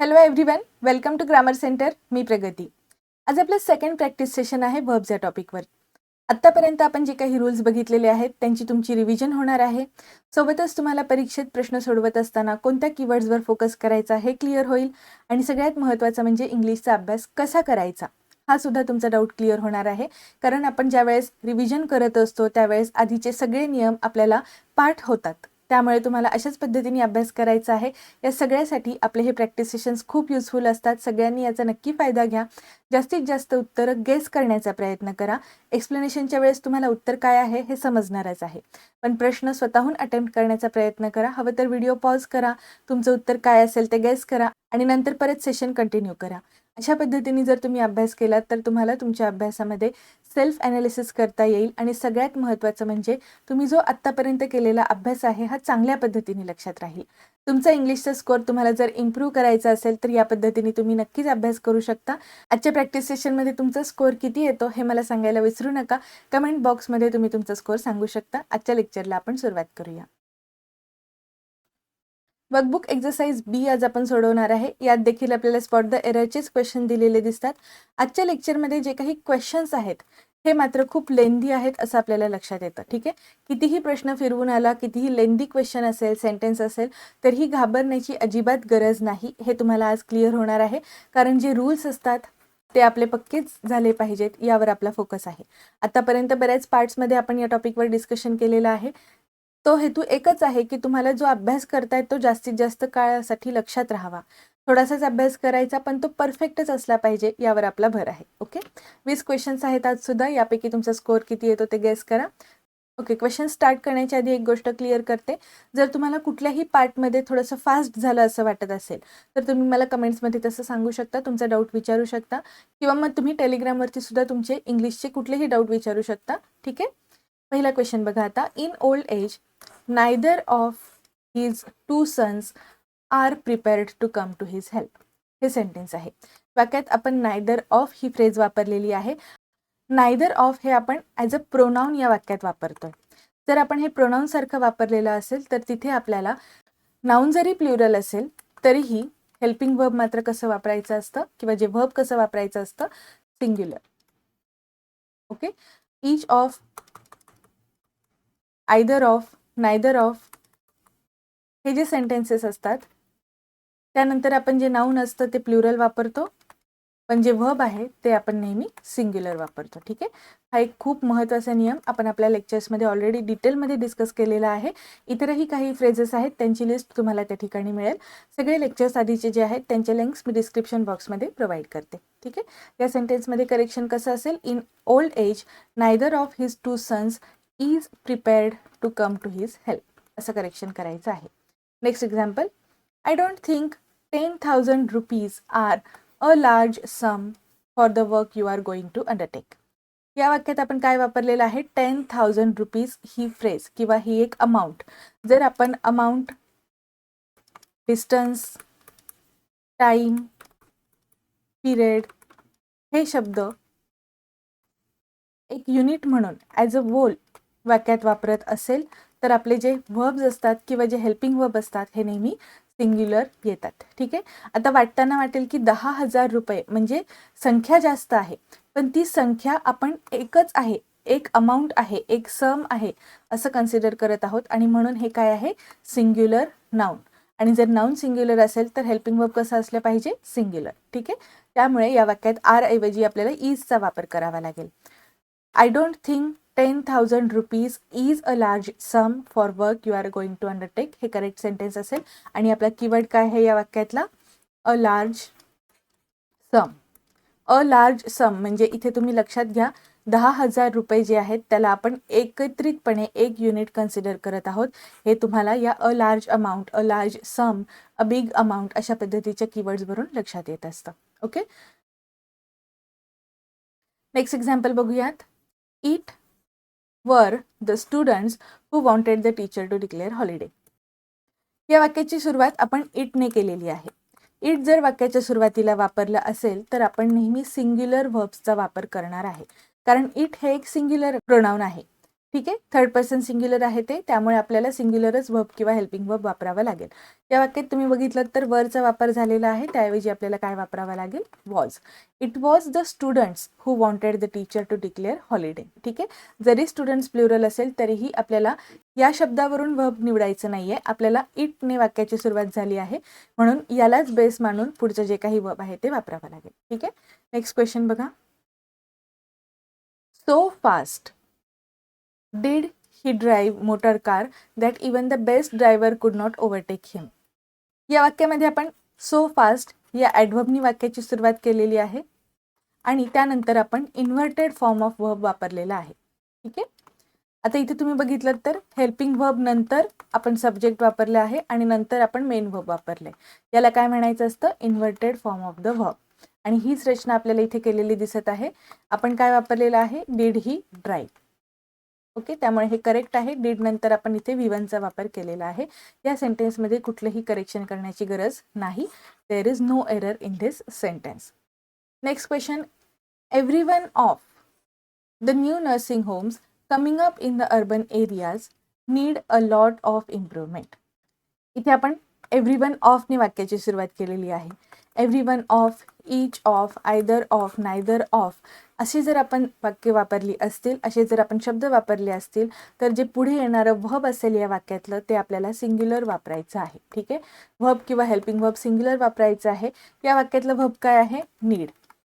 Hello everyone welcome to grammar centre मी प्रगती. आज आपलं second practice session आहे व्हर्ब्स या टॉपिकवर आत्तापर्यंत आपण जे काही रूल्स बघितलेले आहेत त्यांची तुमची रिव्हिजन होणार आहे. सोबतच तुम्हाला परीक्षेत प्रश्न सोडवत असताना कोणत्या कीवर्ड्सवर फोकस करायचा हे क्लिअर होईल. आणि सगळ्यात महत्त्वाचं म्हणजे इंग्लिशचा अभ्यास कसा करायचा हा सुद्धा तुमचा डाऊट क्लिअर होणार आहे. कारण आपण ज्यावेळेस रिव्हिजन करत असतो त्यावेळेस आधीचे सगळे नियम आपल्याला पाठ होतात. त्यामुळे तुम्हाला अशाच पद्धतीने अभ्यास करायचा आहे. या सगळ्यासाठी आपले हे प्रॅक्टिस सेशन्स खूप युजफुल असतात. सगळ्यांनी याचा नक्की फायदा घ्या. जास्तीत जास्त उत्तरं गेस करण्याचा प्रयत्न करा. एक्सप्लेनेशनच्या वेळेस तुम्हाला उत्तर काय आहे हे समजणारच आहे. पण प्रश्न स्वतःहून अटेम्प्ट करण्याचा प्रयत्न करा. हवं तर व्हिडिओ पॉज करा. तुमचं उत्तर काय असेल ते गेस करा. आणि नंतर परत सेशन कंटिन्यू करा. अशा पद्धतीने जर तुम्ही अभ्यास केलात तर तुम्हाला तुमच्या अभ्यासामध्ये सेल्फ ॲनालिसिस करता येईल. आणि सगळ्यात महत्त्वाचं म्हणजे तुम्ही जो आत्तापर्यंत केलेला अभ्यास आहे हा चांगल्या पद्धतीने लक्षात राहील. तुमचा इंग्लिशचा स्कोअर तुम्हाला जर इम्प्रूव्ह करायचा असेल तर या पद्धतीने तुम्ही नक्कीच अभ्यास करू शकता. आजच्या प्रॅक्टिस सेशनमध्ये तुमचा स्कोअर किती येतो हे मला सांगायला विसरू नका. कमेंट बॉक्समध्ये तुम्ही तुमचा स्कोअर सांगू शकता. आजच्या लेक्चरला आपण सुरुवात करूया. वर्कबुक एक्झरसाइज बी आज आपण सोडवणार आहे. यात देखील आपल्याला स्पॉट द एररचेच क्वेश्चन दिलेले दिसतात. आजच्या लेक्चरमध्ये जे काही क्वेश्चन्स आहेत हे मात्र खूप लेंदी आहेत असं आपल्याला लक्षात येतं. ठीक आहे? कितीही प्रश्न फिरवून आला कितीही लेंदी क्वेश्चन असेल सेंटेन्स असेल तरीही घाबरण्याची अजिबात गरज नाही. हे तुम्हाला आज क्लिअर होणार आहे. कारण जे रूल्स असतात ते आपले पक्केच झाले पाहिजेत. यावर आपला फोकस आहे. आतापर्यंत बऱ्याच पार्ट्समध्ये आपण या टॉपिकवर डिस्कशन केलेलं आहे. तो हेतू एकच आहे की तुम्हाला जो अभ्यास करताय तो जास्तीत जास्त काळासाठी लक्षात राहावा. थोडासाच अभ्यास करायचा पण तो परफेक्टच असला पाहिजे यावर आपला भर आहे. ओके? वीस क्वेश्चन्स आहेत आज सुद्धा. यापैकी तुमचा स्कोअर किती येतो ते गेस करा. ओके क्वेश्चन स्टार्ट करण्याच्या आधी एक गोष्ट क्लिअर करते. जर तुम्हाला कुठल्याही पार्टमध्ये थोडंसं फास्ट झालं असं वाटत असेल तर तुम्ही मला कमेंट्समध्ये तसं सांगू शकता तुमचा डाऊट विचारू शकता. किंवा मग तुम्ही टेलिग्रामवरती सुद्धा तुमचे इंग्लिशचे कुठलेही डाऊट विचारू शकता. ठीक आहे? पहिला क्वेश्चन बघा आता. In old age neither of his two sons are prepared to come to his help हे सेंटेन्स आहे. वाक्यात आपण नायदर ऑफ ही फ्रेज वापरलेली आहे. नायदर ऑफ हे आपण ॲज अ प्रोनाऊन या वाक्यात वापरतोय. जर आपण हे प्रोनाऊनसारखं वापरलेलं असेल तर तिथे आपल्याला नाऊन जरी प्ल्युरल असेल तरीही हेल्पिंग वर्ब मात्र कसं वापरायचं असतं किंवा जे वर्ब कसं वापरायचं असतं singular okay each of either of neither of हे जे सेंटेन्सेस असतात त्यानंतर आपण जे नाऊन असतं ते प्लुरल वापरतो पण जे व्हब आहे ते आपण नेहमी सिंग्युलर वापरतो ठीक आहे? हा एक खूप महत्त्वाचा नियम आपण आपल्या लेक्चर्समध्ये ऑलरेडी डिटेलमध्ये डिस्कस केलेला आहे. इतरही काही फ्रेजेस आहेत त्यांची लिस्ट तुम्हाला त्या ठिकाणी मिळेल. सगळे लेक्चर्स आधीचे जे आहेत त्यांचे लिंक्स मी डिस्क्रिप्शन बॉक्समध्ये प्रोव्हाइड करते ठीक आहे? या सेंटेन्समध्ये करेक्शन कसं असेल? In old age neither of his two sons is prepared to come to his help असं करेक्शन करायचं आहे. Next example I don't think ten thousand rupees are a large sum for the work you are going to undertake या वाक्यात आपण काय वापरलेलं आहे? Ten thousand rupees ही फ्रेज किंवा ही एक अमाऊंट जर आपण अमाऊंट डिस्टन्स टाईम पिरियड हे शब्द एक युनिट म्हणून ॲज अ वोल वाक्यात वापरत असेल तर आपले जे व्हर्ब्स असतात किंवा जे हेल्पिंग वर्ब असतात हे नेहमी सिंग्युलर येतात. ठीक आहे? आता वाटताना वाटेल की दहा हजार रुपये म्हणजे संख्या जास्त आहे. पण ती संख्या आपण एकच आहे. एक अमाऊंट आहे एक सम आहे असं कन्सिडर करत आहोत. आणि म्हणून हे काय आहे? सिंग्युलर नाऊन आणि जर नाऊन सिंग्युलर असेल तर हेल्पिंग वर्ब कसं असलं पाहिजे? सिंग्युलर ठीक आहे? त्यामुळे या वाक्यात आर ऐवजी आपल्याला ईजचा वापर करावा लागेल. I don't think ten thousand rupees is a large sum for work you are going to undertake हे करेक्ट सेंटेन्स असेल. आणि आपला कीवर्ड काय आहे या वाक्यातला? अ लार्ज सम अ लार्ज सम म्हणजे इथे तुम्ही लक्षात घ्या दहा हजार रुपये जे आहेत त्याला आपण एकत्रितपणे एक युनिट कन्सिडर करत आहोत. हे तुम्हाला या a large amount a large sum a big amount अशा पद्धतीच्या कीवर्ड्सवरून लक्षात येत असतं. ओके नेक्स्ट एक्झाम्पल बघूयात. It were the students who wanted the teacher to declare holiday या वाक्याची सुरुवात आपण इटने केलेली आहे. इट जर वाक्याच्या सुरुवातीला वापरलं असेल तर आपण नेहमी सिंग्युलर व्हर्ब्सचा वापर करणार आहे. कारण इट हे एक सिंग्युलर प्रोनाऊन आहे. ठीक आहे? थर्ड पर्सन सिंग्युलर आहे ते. त्यामुळे आपल्याला सिंग्युलरच वर्ब किंवा हेल्पिंग वर्ब वापरावा लागेल. या वाक्यात तुम्ही बघितलं तर वरचा वापर झालेला आहे. त्याऐवजी आपल्याला काय वापरावा लागेल? Was it was the students who wanted the teacher to declare holiday ठीक आहे? जरी स्टुडंट्स प्लुरल असेल तरीही आपल्याला या शब्दावरून वर्ब निवडायचं नाही आहे आपल्याला इटने वाक्याची सुरुवात झाली आहे. म्हणून यालाच बेस मानून पुढचं जे काही वर्ब आहे ते वापरावं लागेल. ठीक आहे? नेक्स्ट क्वेश्चन बघा. So fast Did he drive motor car that even the best driver could not overtake him? या वाक्यामध्ये आपण सो फास्ट या ॲडव्हबनी वाक्याची सुरुवात केलेली आहे. आणि त्यानंतर आपण इन्व्हर्टेड फॉर्म ऑफ वर्ब वापरलेला आहे. ठीक आहे? आता इथे तुम्ही बघितलं तर हेल्पिंग वर्ब नंतर आपण सब्जेक्ट वापरले आहे आणि नंतर आपण मेन वर्ब वापरले. याला काय म्हणायचं असतं? Inverted form of the verb आणि हीच रचना आपल्याला इथे केलेली दिसत आहे. आपण काय वापरलेलं आहे? डीड ही ड्राईव्ह ओके त्यामुळे हे करेक्ट आहे. डीड नंतर आपण इथे विवनचा वापर केलेला आहे. या सेंटेन्समध्ये कुठलंही करेक्शन करण्याची गरज नाही. There is no error in this sentence next question every one of the new nursing homes coming up in the urban areas need a lot of improvement इथे आपण एव्हरी वन ऑफने वाक्याची सुरुवात केलेली आहे. Every one of each of either of neither of अशी जर आपण वाक्य वापरली असतील असे जर आपण शब्द वापरले असतील तर जे पुढे येणारं व्हब असेल या वाक्यातलं ते आपल्याला सिंग्युलर वापरायचं आहे. ठीक आहे? व्हब किंवा हेल्पिंग व्हब सिंग्युलर वापरायचं आहे. या वाक्यातलं व्हब काय आहे? नीड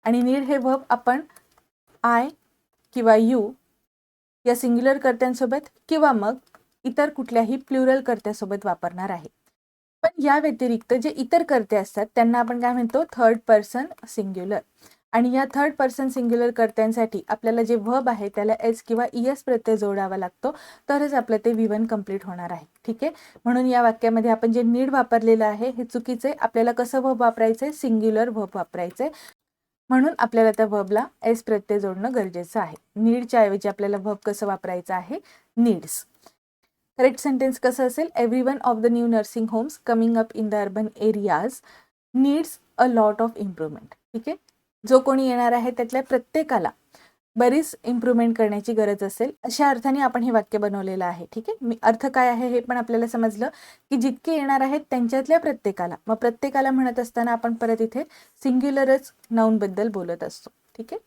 आणि नीड हे व्हब आपण आय किंवा यू या सिंग्युलर कर्त्यांसोबत किंवा मग इतर कुठल्याही प्लुरल कर्त्यासोबत वापरणार आहे. पण या व्यतिरिक्त जे इतर कर्ते असतात त्यांना आपण काय म्हणतो? थर्ड पर्सन सिंग्युलर आणि या थर्ड पर्सन सिंग्युलर कर्त्यांसाठी आपल्याला जे व्हब आहे त्याला एस किंवा इएस प्रत्यय जोडावा लागतो. तरच आपलं ते विवन कंप्लीट होणार आहे. ठीक आहे? म्हणून या वाक्यामध्ये आपण जे नीड वापरलेलं आहे हे चुकीचं आहे. आपल्याला कसं व्हब वापरायचं आहे? सिंग्युलर व्हब वापरायचं आहे. म्हणून आपल्याला त्या व्हबला एस प्रत्यय जोडणं गरजेचं आहे. नीडच्या ऐवजी आपल्याला व्हब कसं वापरायचं आहे? नीड्स करेक्ट सेंटेन्स कसं असेल? Every one of the new nursing homes coming up in the urban areas needs a lot of improvement ठीक आहे? जो कोणी येणार आहे त्यातल्या प्रत्येकाला बरीच इम्प्रूव्हमेंट करण्याची गरज असेल. अशा अर्थाने आपण हे वाक्य बनवलेलं आहे. ठीक आहे? मी अर्थ काय आहे हे पण आपल्याला समजलं की जितके येणार आहेत त्यांच्यातल्या प्रत्येकाला. मग प्रत्येकाला म्हणत असताना आपण परत इथे सिंग्युलरच नाऊनबद्दल बोलत असतो. ठीक आहे?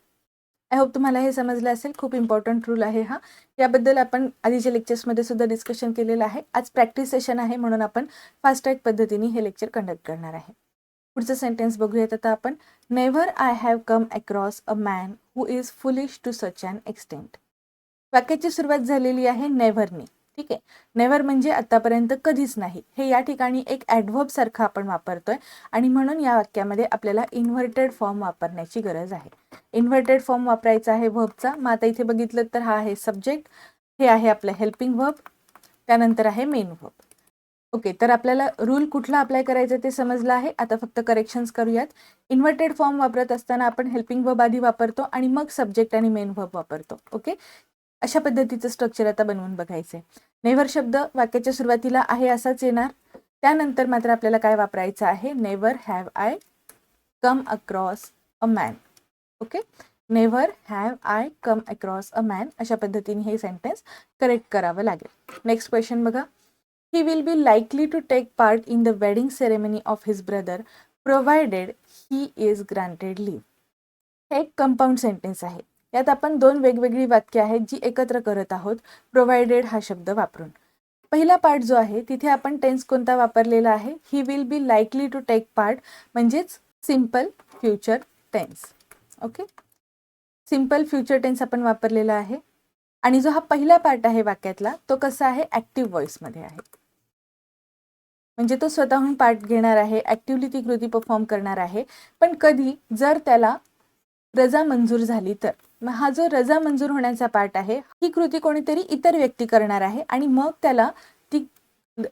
आय होप तुम्हाला हे समजलं असेल. खूप इम्पॉर्टंट रूल आहे हा. याबद्दल आपण आधीच्या लेक्चर्समध्ये सुद्धा डिस्कशन केलेलं आहे. आज प्रॅक्टिस सेशन आहे म्हणून आपण फास्ट ट्रॅक पद्धतीने हे लेक्चर कंडक्ट करणार आहे. पुढचं सेंटेन्स बघूयात आता आपण. Never I have come across a man who is foolish to such and extent वाक्याची सुरुवात झालेली आहे नेव्हरने ठीक आहे? नेव्हर म्हणजे आतापर्यंत कधीच नाही. हे या ठिकाणी एक ॲडव्हर्ब सारखं आपण वापरतोय. आणि म्हणून या वाक्यामध्ये आपल्याला इन्व्हर्टेड फॉर्म वापरण्याची गरज आहे. इन्व्हर्टेड फॉर्म वापरायचा आहे व्हबचा मग आता इथे बघितलं तर हा आहे सब्जेक्ट हे आहे आपलं हेल्पिंग व्हब त्यानंतर आहे मेन व्हब ओके तर आपल्याला रूल कुठला अप्लाय करायचं ते समजलं आहे. आता फक्त करेक्शन्स करूयात. इन्व्हर्टेड फॉर्म वापरत असताना आपण हेल्पिंग व्हब आधी वापरतो आणि मग सब्जेक्ट आणि मेन व्हब वापरतो. ओके अशा पद्धतीचं स्ट्रक्चर आता बनवून बघायचं आहे नेव्हर शब्द वाक्याच्या सुरुवातीला आहे असाच येणार. त्यानंतर मात्र आपल्याला काय वापरायचं आहे? Never have I come across a man okay never have I come across a man अशा पद्धतीने हे सेंटेन्स करेक्ट करावं लागेल. नेक्स्ट क्वेश्चन बघा. He will be likely to take part in the wedding ceremony of his brother provided he is granted leave हे एक compound sentence आहे. यात आपण दोन वेगवेगळी वाक्य आहेत जी एकत्र करत आहोत प्रोव्हायडेड हा शब्द वापरून. पहिला पार्ट जो आहे तिथे आपण टेन्स कोणता वापरलेला आहे? He will be likely to take part म्हणजेच simple future tense okay simple future tense आपण वापरलेला आहे. आणि जो हा पहिला पार्ट आहे वाक्यातला तो कसा आहे? ॲक्टिव्ह व्हॉइसमध्ये आहे. म्हणजे तो स्वतःहून पार्ट घेणार आहे ॲक्टिव्हली ती कृती परफॉर्म करणार आहे. पण कधी जर त्याला रजा मंजूर झाली तर मग हा जो रजा मंजूर होण्याचा पार्ट आहे ही कृती कोणीतरी इतर व्यक्ती करणार आहे आणि मग त्याला ती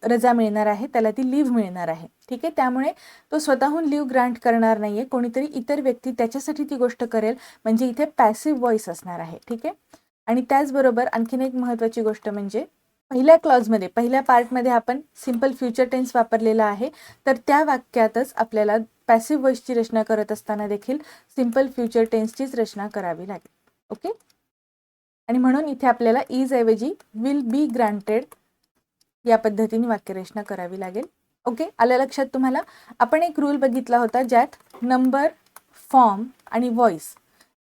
रजा मिळणार आहे त्याला ती लिव्ह मिळणार आहे. ठीक आहे? त्यामुळे तो स्वतःहून लीव्ह ग्रांट करणार नाहीये. कोणीतरी इतर व्यक्ती त्याच्यासाठी ती गोष्ट करेल. म्हणजे इथे पॅसिव्ह व्हॉइस असणार आहे. ठीक आहे? आणि त्याचबरोबर आणखीन एक महत्त्वाची गोष्ट म्हणजे पहिल्या क्लॉजमध्ये पहिल्या पार्टमध्ये आपण सिंपल फ्युचर टेन्स वापरलेला आहे. तर त्या वाक्यातच आपल्याला पॅसिव्ह व्हॉइसची रचना करत असताना देखील सिंपल फ्युचर टेन्सचीच रचना करावी लागेल. ओके? आणि म्हणून इथे आपल्याला इज ऐवजी विल बी ग्रांटेड या पद्धतीने वाक्यरचना करावी लागेल. ओके आलं लक्षात तुम्हाला? आपण एक रूल बघितला होता ज्यात नंबर फॉर्म आणि व्हॉइस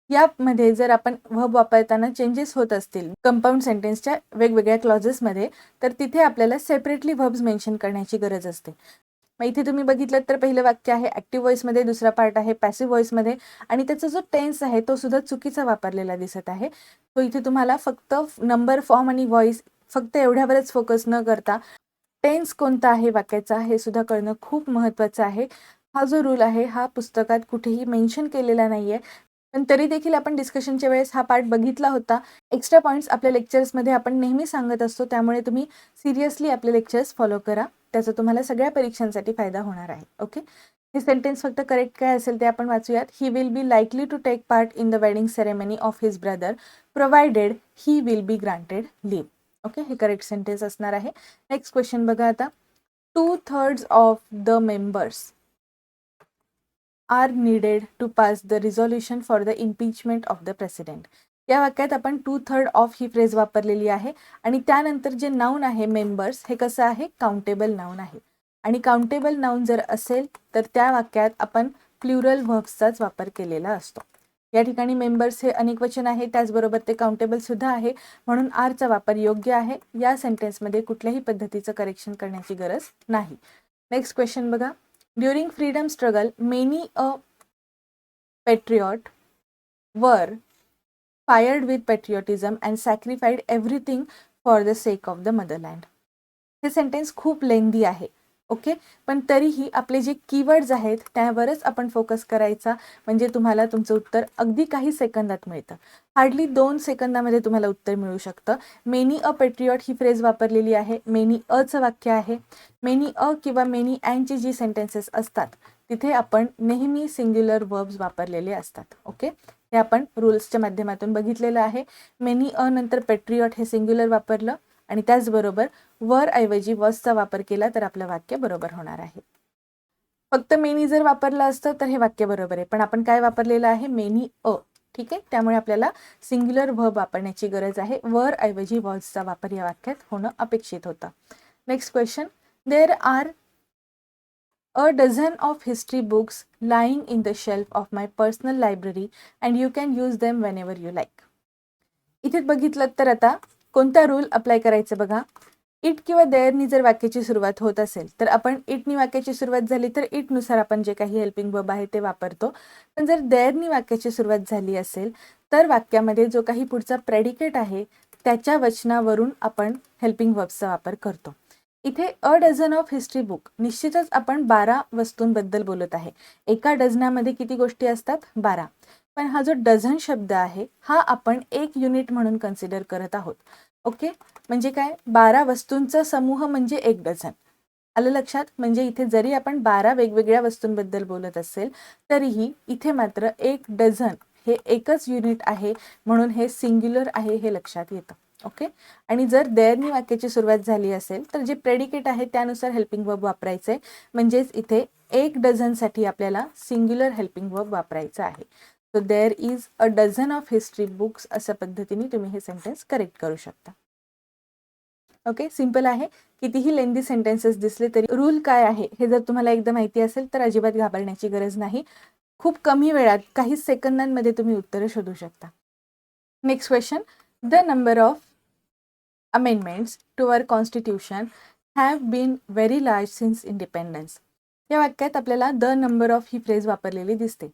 यामध्ये जर आपण व्हब वापरताना चेंजेस होत असतील कंपाऊंड सेंटेन्सच्या वेगवेगळ्या क्लॉजेसमध्ये तर तिथे आपल्याला सेपरेटली व्हब्स मेन्शन करण्याची गरज असते. मग इथे तुम्ही बघितलं तर पहिलं वाक्य आहे ॲक्टिव्ह व्हॉइसमध्ये दुसरा पार्ट आहे पॅसिव्ह व्हॉइसमध्ये आणि त्याचा जो टेन्स आहे तो सुद्धा चुकीचा वापरलेला दिसत आहे. तो इथे तुम्हाला फक्त नंबर फॉर्म आणि व्हॉइस फक्त एवढ्यावरच फोकस न करता टेन्स कोणता आहे वाक्याचा हे सुद्धा कळणं खूप महत्त्वाचं आहे. हा जो रूल आहे हा पुस्तकात कुठेही मेन्शन केलेला नाही आहे पण तरी देखील आपण डिस्कशनच्या वेळेस हा पार्ट बघितला होता. एक्स्ट्रा पॉईंट्स आपल्या लेक्चर्समध्ये आपण नेहमी सांगत असतो. त्यामुळे तुम्ही सिरियसली आपले लेक्चर्स फॉलो करा. त्याचा तुम्हाला सगळ्या परीक्षांसाठी फायदा होणार आहे. ओके हे सेंटेन्स फक्त करेक्ट काय असेल ते आपण वाचूयात. He will be likely to take part in the wedding ceremony of his brother provided he will be granted leave okay हे करेक्ट सेंटेन्स असणार आहे. नेक्स्ट क्वेश्चन बघा आता. Two thirds of the members are needed to pass the resolution for the impeachment of the president या वाक्यात आपण two third of ही phrase वापरलेली आहे. आणि त्यानंतर जे नाऊन आहे मेंबर्स हे कसं आहे? काउंटेबल नाऊन आहे. आणि काउंटेबल नाऊन जर असेल तर त्या वाक्यात आपण प्लुरल व्हर्ब्सचाच वापर केलेला असतो. या ठिकाणी मेंबर्स हे अनेकवचन आहे त्याचबरोबर ते काउंटेबल सुद्धा आहे. म्हणून आरचा वापर योग्य आहे. या सेंटेन्समध्ये कुठल्याही पद्धतीचं करेक्शन करण्याची गरज नाही. नेक्स्ट क्वेश्चन बघा. During freedom struggle many a patriot were fired with patriotism and sacrificed everything for the sake of the motherland हे सेंटेन्स खूप लेंदी आहे. ओके? पण तरीही आपले जे कीवर्ड्स आहेत त्यावरच आपण फोकस करायचा. म्हणजे तुम्हाला तुमचं उत्तर अगदी काही सेकंदात मिळतं. हार्डली दोन सेकंदामध्ये तुम्हाला उत्तर मिळू शकतं. मेनी अ पेट्रियॉट ही फ्रेज वापरलेली आहे. मेनी अचं वाक्य आहे. मेनी अ किंवा मेनी अँडची जी सेंटेन्सेस असतात तिथे आपण नेहमी सिंग्युलर वर्ब्स वापरलेले असतात. ओके? हे आपण रूल्सच्या माध्यमातून बघितलेलं आहे. मेनी अ नंतर पेट्रियॉट हे सिंग्युलर वापरलं. आणि त्याचबरोबर वर ऐवजी वसचा वापर केला तर आपलं वाक्य बरोबर होणार आहे. फक्त मेनी जर वापरलं असतं तर हे वाक्य बरोबर आहे. पण आपण काय वापरलेलं आहे? Many a. ठीक आहे? त्यामुळे आपल्याला सिंग्युलर व्हब वापरण्याची गरज आहे. वर ऐवजी वॉल्सचा वापर या वाक्यात होणं अपेक्षित होतं. Next question there are a dozen of history books lying in the shelf of my personal library and you can use them when whenever you like इथे बघितलं तर आता कोणता रूल अप्लाय करायचं बघा? इट किंवा देअरनी जर वाक्याची सुरुवात होत असेल तर आपण इटनी वाक्याची सुरुवात झाली तर इटनुसार आपण जे काही हेल्पिंग बब आहे ते वापरतो. पण जर देअरनी वाक्याची सुरुवात झाली असेल तर वाक्यामध्ये जो काही पुढचा प्रेडिकेट आहे त्याच्या वचनावरून आपण हेल्पिंग बबचा वापर करतो. इथे a dozen of history book निश्चितच आपण बारा वस्तूंबद्दल बोलत आहे. एका डझनामध्ये किती गोष्टी असतात? बारा. पण हा जो डझन शब्द आहे हा आपण एक युनिट म्हणून कन्सिडर करत आहोत. ओके म्हणजे काय? बारा वस्तूंचा समूह म्हणजे एक डझन. आलं लक्षात? म्हणजे इथे जरी आपण बारा वेगवेगळ्या वस्तूंबद्दल बोलत असेल तरीही इथे मात्र एक डझन हे एकच युनिट आहे म्हणून हे सिंग्युलर आहे हे लक्षात येतं. ओके आणि जर देअरनी वाक्याची सुरुवात झाली असेल तर जे प्रेडिकेट आहे त्यानुसार हेल्पिंग वर्ब वापरायचे म्हणजेच इथे एक डझनसाठी आपल्याला सिंग्युलर हेल्पिंग वर्ब वापरायचं आहे. So there is a dozen of history books अशा पद्धतीने तुम्ही हे सेंटेन्स करेक्ट करू शकता. ओके सिंपल आहे. कितीही लेंदी सेंटेन्सेस दिसले तरी रूल काय आहे? हे जर तुम्हाला एकदा माहिती असेल तर अजिबात घाबरण्याची गरज नाही. खूप कमी वेळात काही सेकंदांमध्ये तुम्ही उत्तरं शोधू शकता. Next question the number of amendments to our constitution have been very large since independence या वाक्यात आपल्याला द नंबर ऑफ ही फ्रेज वापरलेली दिसते.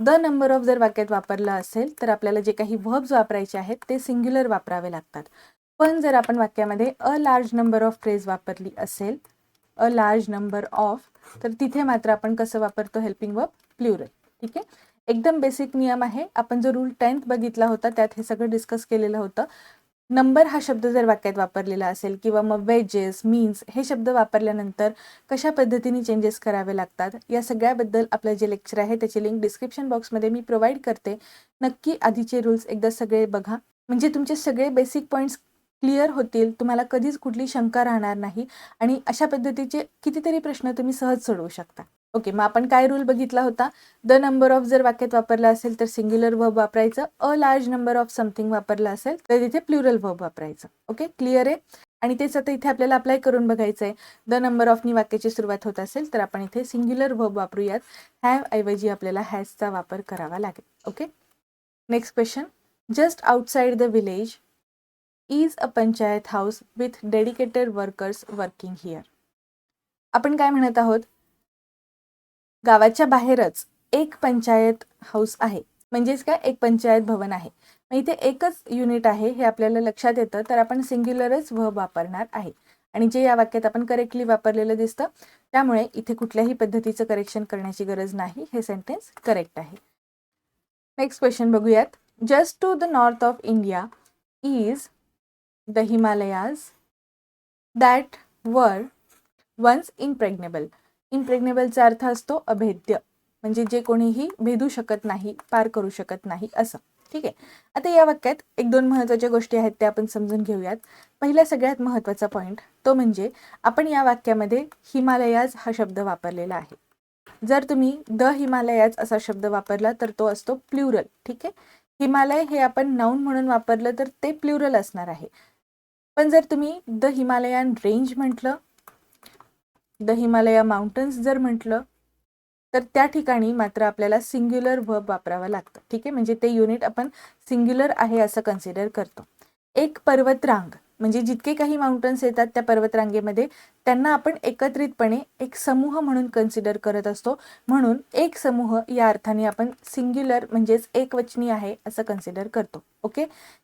द नंबर ऑफ जर वाक्यात वापरला असेल तर आपल्याला जे काही वर्ब्स वापरायचे आहेत ते सिंग्युलर वापरावे लागतात. पण जर आपण वाक्यामध्ये a large number of phrase वापरली असेल अ लार्ज नंबर ऑफ तर तिथे मात्र आपण कसं वापरतो हेल्पिंग वर्ब प्ल्युरल ठीक आहे? एकदम बेसिक नियम आहे. आपण जो रूल टेन्थ बघितला होता त्यात हे सगळं डिस्कस केलेलं होतं. नंबर हा शब्द जर वाक्यात वापरलेला असेल किंवा मग वेजेस मीन्स हे शब्द वापरल्यानंतर कशा पद्धतीने चेंजेस करावे लागतात या सगळ्याबद्दल आपलं जे लेक्चर आहे त्याची लिंक डिस्क्रिप्शन बॉक्समध्ये मी प्रोव्हाइड करते. नक्की आधीचे रूल्स एकदा सगळे बघा. म्हणजे तुमचे सगळे बेसिक पॉईंट्स क्लिअर होतील तुम्हाला कधीच कुठली शंका राहणार नाही आणि अशा पद्धतीचे कितीतरी प्रश्न तुम्ही सहज सोडवू शकता. ओके मग आपण काय रूल बघितला होता? द नंबर ऑफ जर वाक्यात वापरला असेल तर सिंग्युलर वर्ब वापरायचं. A large number of something वापरला असेल तर तिथे प्लुरल वर्ब वापरायचं. ओके क्लिअर आहे? आणि तेच आता इथे आपल्याला अप्लाय करून बघायचं आहे द नंबर ऑफनी वाक्याची सुरुवात होत असेल तर आपण इथे सिंग्युलर वर्ब वापरूयात. हॅव ऐवजी आपल्याला हॅजचा वापर करावा लागेल. Okay next question just outside the village is a panchayat house with dedicated workers working here आपण काय म्हणत आहोत? गावाच्या बाहेरच एक पंचायत हाऊस आहे. म्हणजेच काय? एक पंचायत भवन आहे. मग इथे एकच युनिट आहे हे आपल्याला लक्षात येतं तर आपण सिंग्युलरच व्हब वापरणार आहे. आणि जे या वाक्यात आपण करेक्टली वापरलेलं दिसतं त्यामुळे इथे कुठल्याही पद्धतीचं करेक्शन करण्याची गरज नाही. हे सेंटेन्स करेक्ट आहे. नेक्स्ट क्वेश्चन बघूयात. Just to the north of India is the Himalayas that were once impregnable इम्प्रेग्नेबलचा अर्थ असतो अभेद्य. म्हणजे जे कोणीही भेदू शकत नाही पार करू शकत नाही असं. ठीक आहे? आता या वाक्यात एक दोन महत्त्वाच्या गोष्टी आहेत त्या आपण समजून घेऊयात. पहिला सगळ्यात महत्त्वाचा पॉईंट तो म्हणजे आपण या वाक्यामध्ये हिमालयाज हा शब्द वापरलेला आहे. जर तुम्ही द हिमालयाज असा शब्द वापरला तर तो असतो प्ल्युरल ठीक आहे? हिमालय हे आपण नाऊन म्हणून वापरलं तर ते प्ल्युरल असणार आहे. पण जर तुम्ही द हिमालयन रेंज म्हटलं द हिमालया माउंटन्स जर म्हटलं तर त्या ठिकाणी मात्र आपल्याला सिंग्युलर व्हब वापरावं लागतं. ठीक आहे? म्हणजे ते युनिट आपण सिंग्युलर आहे असं कन्सिडर करतो. एक पर्वतरांग म्हणजे जितके काही माउंटन्स येतात त्या पर्वतरांगेमध्ये त्यांना आपण एकत्रितपणे एक समूह म्हणून कन्सिडर करत असतो. म्हणून एक समूह या अर्थाने आपण सिंग्युलर म्हणजेच एकवचनी आहे असं कन्सिडर करतो. ओके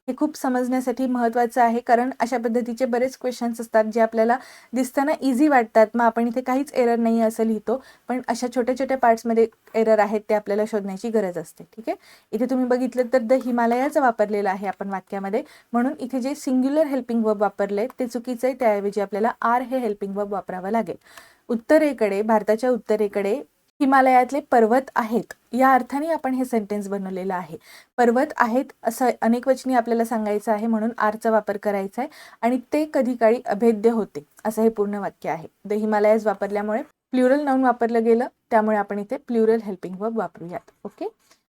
हे खूप समजण्यासाठी महत्त्वाचं आहे. कारण अशा पद्धतीचे बरेच क्वेश्चन्स असतात जे आपल्याला दिसताना इझी वाटतात. मग आपण इथे काहीच एरर नाही असं लिहितो. पण अशा छोट्या छोट्या पार्ट्समध्ये एरर आहेत ते आपल्याला शोधण्याची गरज असते. ठीक आहे? इथे तुम्ही बघितलं तर द हिमालयाचं वापरलेलं आहे आपण वाक्यामध्ये. म्हणून इथे जे सिंग्युलर हेल्पिंग वर्ब वापरले ते चुकीचं आहे. त्याऐवजी आपल्याला आर हे हेल्पिंग वर्ब वापरावं लागेल. उत्तरेकडे भारताच्या उत्तरेकडे हिमालयातले पर्वत आहेत. या अर्थाने आपण हे सेंटेन्स बनवलेलं आहे. पर्वत आहेत असं अनेक वचनी आपल्याला सांगायचं आहे म्हणून आरचा वापर करायचा आहे आणि ते कधी काळी अभेद्य होते. असं हे पूर्ण वाक्य आहे. द हिमालयाज वापरल्यामुळे प्ल्युरल नाऊन वापरलं गेलं. त्यामुळे आपण इथे प्ल्युरल हेल्पिंग वर्ब वापरूयात. ओके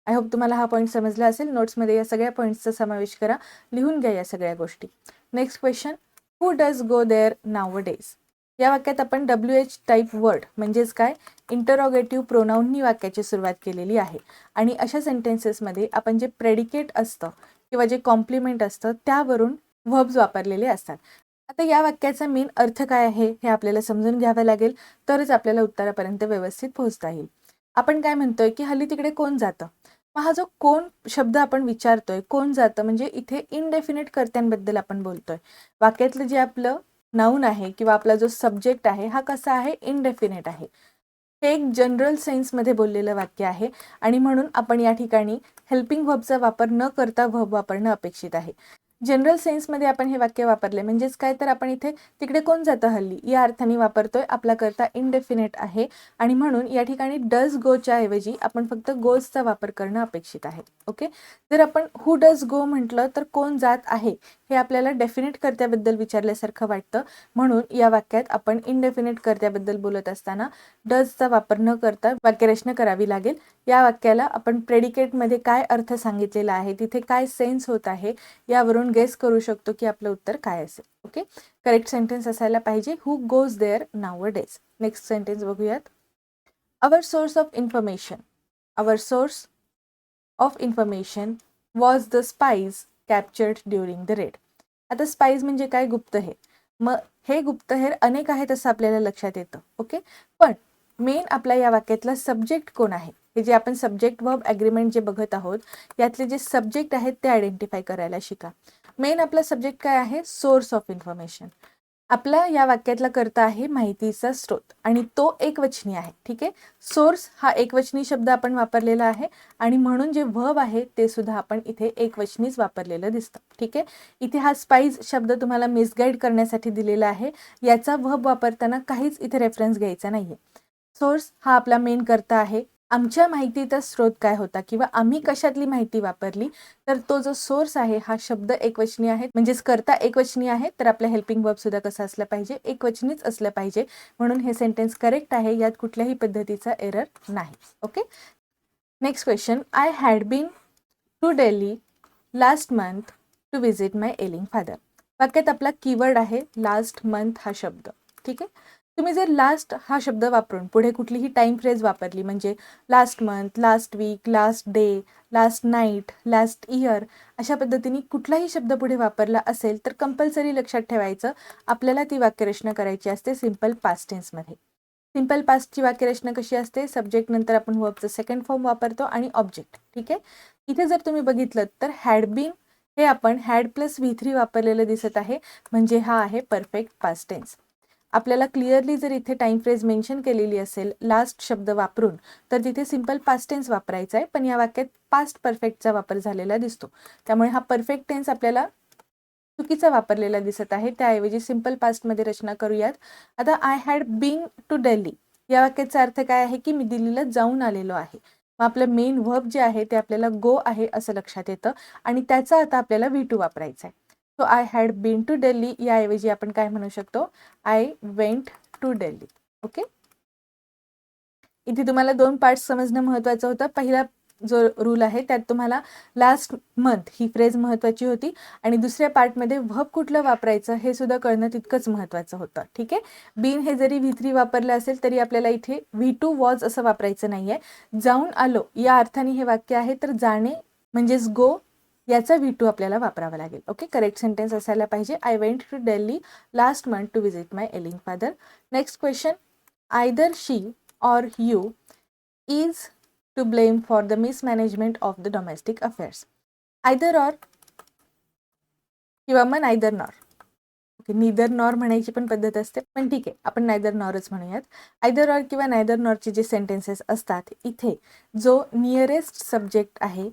आय होप तुम्हाला हा पॉईंट समजला असेल. नोट्समध्ये या सगळ्या पॉईंट्सचा समावेश करा. लिहून घ्या या सगळ्या गोष्टी. Next question who does go there nowadays या वाक्यात आपण डब्ल्यू एच टाईप वर्ड म्हणजेच काय? इंटरॉगेटिव्ह प्रोनाऊननी वाक्याची सुरुवात केलेली आहे. आणि अशा सेंटेन्सेसमध्ये आपण जे प्रेडिकेट असतं किंवा जे कॉम्प्लिमेंट असतं त्यावरून व्हब्स वापरलेले असतात. आता या वाक्याचा मेन अर्थ काय आहे हे आपल्याला समजून घ्यावं लागेल तरच आपल्याला उत्तरापर्यंत व्यवस्थित पोहोचता येईल. आपण काय म्हणतोय की हल्ली तिकडे कोण जातं? मग हा जो कोण शब्द आपण विचारतोय कोण जातं म्हणजे इथे इनडेफिनेट कर्त्यांबद्दल आपण बोलतोय. वाक्यातलं जे आपलं नाऊन आहे किंवा आपला जो सब्जेक्ट आहे हा कसा आहे? इनडेफिनेट आहे. हे एक जनरल सेन्समध्ये बोललेलं वाक्य आहे आणि म्हणून आपण या ठिकाणी हेल्पिंग व्हबचा वापर न करता व्हब वापरणं अपेक्षित आहे. जनरल सेन्समध्ये आपण हे वाक्य वापरले म्हणजेच काय? तर आपण इथे तिकडे कोण जातं? हल्ली. या अर्थाने वापरतोय आपला करता इनडेफिनेट आहे आणि म्हणून या ठिकाणी डज गोच्या ऐवजी आपण फक्त गोजचा वापर करणं अपेक्षित आहे. ओके जर आपण हु डज गो म्हटलं तर कोण जात आहे? हे आपल्याला डेफिनेट कर्त्याबद्दल विचारल्यासारखं वाटतं. म्हणून या वाक्यात आपण इनडेफिनेट कर्त्याबद्दल बोलत असताना डजचा वापर न करता वाक्यरचना करावी लागेल. या वाक्याला आपण प्रेडिकेटमध्ये काय अर्थ सांगितलेला आहे तिथे काय सेन्स होत आहे यावरून गेस करू शकतो की आपलं उत्तर काय असेल. ओके करेक्ट सेंटेन्स असायला पाहिजे. Who goes there nowadays next sentence बघूयात. Our source of information our source of information was the spies captured during the raid आता स्पाईज म्हणजे काय गुप्तहेर मग हे गुप्तहेर अनेक आहेत असं आपल्याला लक्षात येतं ओके पण मेन आपल्या या वाक्यातला सब्जेक्ट कोण आहे? हे जे आपण सब्जेक्ट वर्ब ॲग्रीमेंट जे बघत आहोत यातले जे सब्जेक्ट आहेत ते आयडेंटिफाय करायला शिका. मेन आपला सब्जेक्ट काय आहे? सोर्स ऑफ इन्फॉर्मेशन आपला या वाक्यातला करता आहे माहितीचा स्रोत आणि तो एकवचनी आहे ठीक आहे? सोर्स हा एकवचनी शब्द आपण वापरलेला आहे आणि म्हणून जे व्हब आहे ते सुद्धा आपण इथे एकवचनीच वापरलेलं दिसतं ठीक आहे? इथे हा स्पाईज शब्द तुम्हाला मिसगाईड करण्यासाठी दिलेला आहे. याचा व्हब वापरताना काहीच इथे रेफरन्स घ्यायचा नाही सोर्स हा आपला मेन करता आहे. आमच्या माहितीचा स्रोत काय होता किंवा आम्ही कशातली माहिती वापरली तर तो जो सोर्स आहे हा शब्द एकवचनी आहे. म्हणजेच करता एकवचनी आहे तर आपलं हेल्पिंग वर्ब सुद्धा कसं असलं पाहिजे एकवचनीच असलं पाहिजे. म्हणून हे सेंटेन्स करेक्ट आहे यात कुठल्याही पद्धतीचा एरर नाही. Okay next question I had been to Delhi last month to visit my ailing father वाक्यात आपला कीवर्ड आहे लास्ट मंथ हा शब्द. ठीक आहे? तुम्ही जर लास्ट हा शब्द वापरून पुढे कुठलीही टाईम फ्रेज वापरली म्हणजे last month last week last day last night last year अशा पद्धतीने कुठलाही शब्द पुढे वापरला असेल तर कंपल्सरी लक्षात ठेवायचं. आपल्याला ती वाक्यरचना करायची असते सिंपल पास्ट टेन्समध्ये सिंपल पास्टची वाक्यरचना कशी असते? सब्जेक्ट नंतर आपण वर्बचं सेकंड फॉर्म वापरतो आणि ऑब्जेक्ट ठीक आहे? इथे जर तुम्ही बघितलं तर हॅड बीन हे आपण हॅड प्लस व्ही थ्री वापरलेलं दिसत आहे. म्हणजे हा आहे परफेक्ट पास्ट टेन्स आपल्याला क्लिअरली जर इथे टाइम फ्रेज मेन्शन केलेली असेल लास्ट शब्द वापरून तर तिथे सिंपल पास्ट टेन्स वापरायचा आहे पण या वाक्यात पास्ट परफेक्टचा वापर झालेला दिसतो. त्यामुळे हा परफेक्ट टेन्स आपल्याला चुकीचा वापरलेला दिसत आहे. त्याऐवजी सिंपल पास्टमध्ये रचना करूयात. आता I had been to Delhi या वाक्याचा अर्थ काय आहे की मी दिल्लीला जाऊन आलेलो आहे. मग आपलं मेन वर्ब जे आहे ते आपल्याला गो आहे असं लक्षात येतं. आणि त्याचा आता आपल्याला व्ही टू वापरायचा आहे. So I had been to Delhi याऐवजी आपण काय म्हणू शकतो? I went to Delhi okay इथे तुम्हाला दोन पार्ट्स समजणं महत्वाचं होतं. पहिला जो रूल आहे त्यात तुम्हाला लास्ट मंथ ही फ्रेज महत्वाची होती आणि दुसऱ्या पार्टमध्ये व्हब कुठलं वापरायचं हे सुद्धा कळणं तितकंच महत्वाचं होतं. ठीक आहे? बीन हे जरी व्ही थ्री वापरलं असेल तरी आपल्याला इथे व्ही टू वॉज असं वापरायचं नाही आहे जाऊन आलो या अर्थाने हे वाक्य आहे तर जाणे म्हणजेच गो याचा व्ही टू आपल्याला वापरावा लागेल. ओके करेक्ट सेंटेन्स असायला पाहिजे. I went to Delhi last month to visit my ailing father next question either she or you is to blame for the mismanagement of the domestic affairs either or किंवा मग neither nor okay neither nor म्हणायची पण पद्धत असते. पण ठीक आहे. आपण नायदर नॉरच म्हणूयात. आयदर ऑर किंवा नायदर नॉरचे जे सेंटेन्सेस असतात इथे जो नियरेस्ट सब्जेक्ट आहे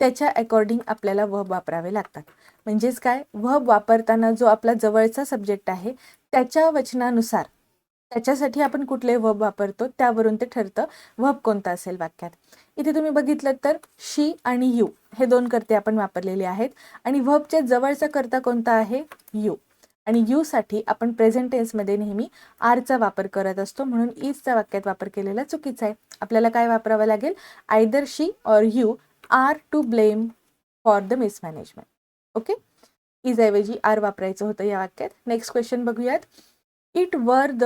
त्याच्या अकॉर्डिंग आपल्याला व्हब वापरावे लागतात. म्हणजेच काय? व्हब वापरताना जो आपला जवळचा सब्जेक्ट आहे त्याच्या वचनानुसार त्याच्यासाठी आपण कुठले व्हब वापरतो त्यावरून ते ठरतं व्हब कोणता असेल वाक्यात. इथे तुम्ही बघितलं तर शी आणि यू हे दोन करते आपण वापरलेले आहेत. आणि व्हबच्या जवळचा करता कोणता आहे? यू आणि यू साठी आपण प्रेझेंट टेन्समध्ये नेहमी आरचा वापर करत असतो म्हणून ईजचा वाक्यात वापर केलेला चुकीचा आहे. आपल्याला काय वापरावं लागेल? Either she or you are to blame for the mismanagement. Okay is ऐवजी आर वापरायचं होतं या वाक्यात. नेक्स्ट क्वेश्चन बघूयात. It were the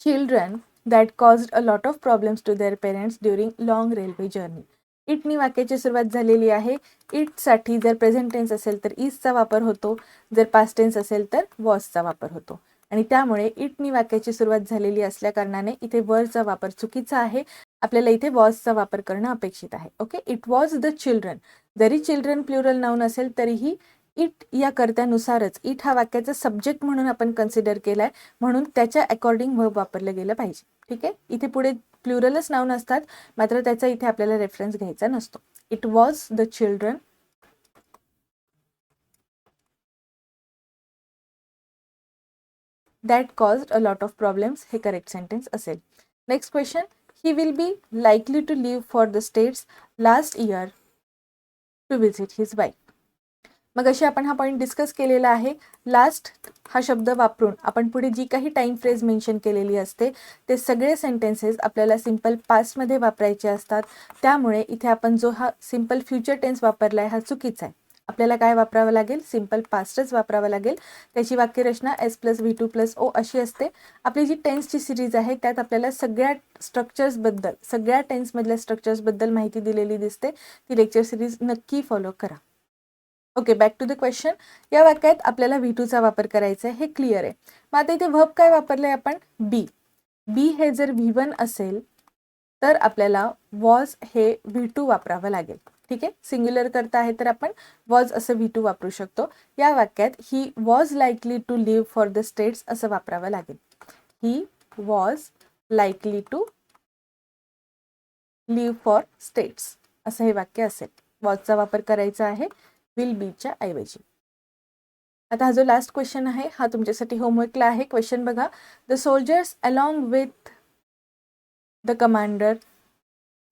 children that caused a lot of problems to their parents during long railway journey इटनी वाक्याची सुरुवात झालेली आहे. इटसाठी जर प्रेझेंट टेन्स असेल तर इजचा वापर होतो. जर पास्ट टेन्स असेल तर वॉसचा वापर होतो. आणि त्यामुळे इटनी वाक्याची सुरुवात झालेली असल्याकारणाने इथे वरचा वापर चुकीचा आहे. आपल्याला इथे वॉजचा वापर करणं अपेक्षित आहे. Okay it was the children जरी चिल्ड्रन प्लुरल नाऊन असेल तरीही इट या कर्त्यानुसारच इट हा वाक्याचा सब्जेक्ट म्हणून आपण कन्सिडर केलाय म्हणून त्याच्या अकॉर्डिंग वर्ब वापरलं गेलं पाहिजे. ठीक आहे? इथे पुढे प्लुरलच नाऊन असतात मात्र त्याचा इथे आपल्याला रेफरन्स घ्यायचा नसतो. It was the children that cause a lot of problems हे करेक्ट सेंटेन्स असेल. Next question he will be likely to leave for the States last year to visit his wife. मग अशी आपण हा पॉईंट डिस्कस केलेला आहे. Last हा शब्द वापरून आपण पुढे जी काही टाईम फ्रेज मेन्शन केलेली असते ते सगळे सेंटेन्सेस आपल्याला सिंपल पास्टमध्ये वापरायचे असतात. त्यामुळे इथे आपण जो हा सिंपल फ्युचर टेन्स वापरला आहे हा चुकीचा आहे. आपल्याला काय वापरावं लागेल? सिंपल पास्टच वापरावं लागेल. त्याची वाक्यरचना S plus V two plus O अशी असते. आपली जी टेन्सची सिरीज आहे त्यात आपल्याला सगळ्या स्ट्रक्चर्सबद्दल सगळ्या टेन्समधल्या स्ट्रक्चर्सबद्दल माहिती दिलेली दिसते. ती लेक्चर सिरीज नक्की फॉलो करा. Okay back to the question या वाक्यात आपल्याला व्ही टूचा वापर करायचा आहे. हे क्लिअर आहे. मग आता इथे व्हब काय वापरलंय आपण? बी बी हे जर व्ही वन असेल तर आपल्याला वॉज हे व्ही टू वापरावं लागेल. ठीक आहे? सिंग्युलर करता आहे तर आपण वॉज असं व्ही टू वापरू शकतो. या वाक्यात he was likely to leave for the States असं वापरावं लागेल. He was likely to leave for States असं हे वाक्य असेल. वॉजचा वापर करायचा आहे. विल बीच्या ऐवजी. आता हा जो लास्ट क्वेश्चन आहे हा तुमच्यासाठी होमवर्कला आहे. क्वेश्चन बघा. The soldiers along with the commander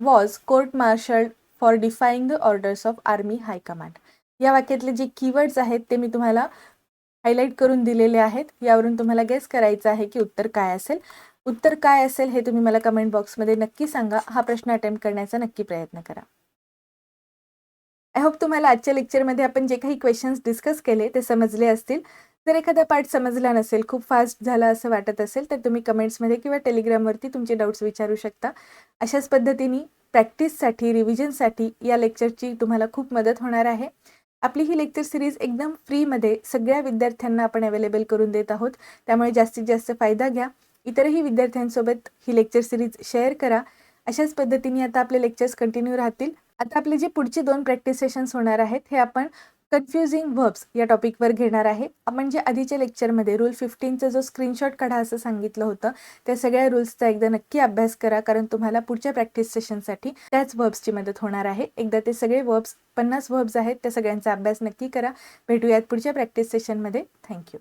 was court martialled for defying the orders of army high command या वाक्यातले जे कीवर्ड्स आहेत ते मी तुम्हाला हायलाईट करून दिलेले आहेत. यावरून तुम्हाला गेस करायचं आहे की उत्तर काय असेल. उत्तर काय असेल हे तुम्ही मला कमेंट बॉक्समध्ये नक्की सांगा. हा प्रश्न अटेम्प्ट करण्याचा नक्की प्रयत्न करा. आय होप तुम्हाला आजच्या लेक्चरमध्ये आपण जे काही क्वेश्चन्स डिस्कस केले ते समजले असतील. जर एखादा पार्ट समजला नसेल खूप फास्ट झाला असं वाटत असेल तर तुम्ही कमेंट्समध्ये किंवा टेलिग्रामवरती तुमचे डाऊट्स विचारू शकता. अशाच पद्धतीने प्रॅक्टिससाठी रिव्हिजनसाठी या लेक्चरची तुम्हाला खूप मदत होणार आहे. आपली ही लेक्चर सिरीज एकदम फ्रीमध्ये सगळ्या विद्यार्थ्यांना आपण अवेलेबल करून देत आहोत. त्यामुळे जास्तीत जास्त फायदा घ्या. इतरही विद्यार्थ्यांसोबत ही लेक्चर सिरीज शेअर करा. अशाच पद्धतीने आता आपले लेक्चर्स कंटिन्यू राहतील. आता आपले जे पुढचे दोन प्रॅक्टिस सेशन्स होणार आहेत हे आपण कन्फ्युजिंग व्हर्ब्स या टॉपिकवर घेणार आहे. आपण जे आधीच्या लेक्चरमध्ये रूल फिफ्टीनचा जो स्क्रीनशॉट काढा असं सांगितलं होतं त्या सगळ्या रूल्सचा एकदा नक्की अभ्यास करा कारण तुम्हाला पुढच्या प्रॅक्टिस सेशनसाठी त्याच वर्ब्सची मदत होणार आहे. एकदा ते सगळे वर्ब्स पन्नास वर्ब्स आहेत त्या सगळ्यांचा अभ्यास नक्की करा. भेटूयात पुढच्या प्रॅक्टिस सेशनमध्ये थँक्यू